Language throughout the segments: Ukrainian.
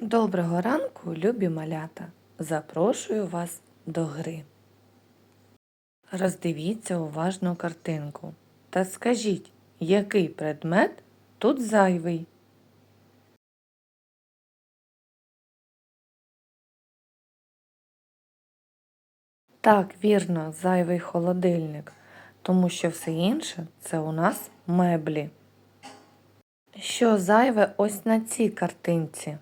Доброго ранку, любі малята! Запрошую вас до гри. Роздивіться уважно картинку та скажіть, який предмет тут зайвий. Так, вірно, зайвий холодильник, тому що все інше це у нас меблі. Що зайве ось на цій картинці?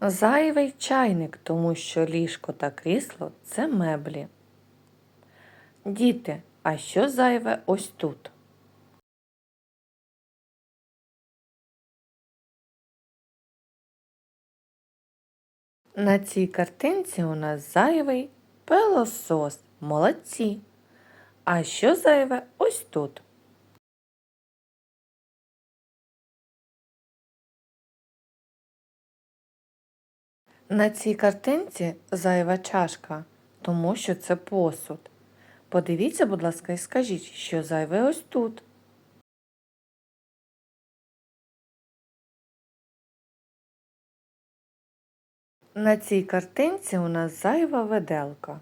Зайвий чайник, тому що ліжко та крісло це меблі. Діти, а що зайве ось тут? На цій картинці у нас зайвий пилосос. Молодці. А що зайве ось тут? На цій картинці зайва чашка, тому що це посуд. Подивіться, будь ласка, і скажіть, що зайве ось тут. На цій картинці у нас зайва веделка.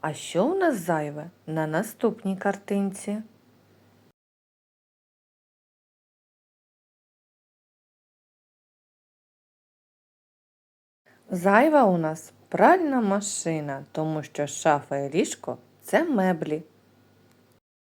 А що у нас зайве на наступній картинці? Зайва у нас пральна машина, тому що шафа і ліжко це меблі.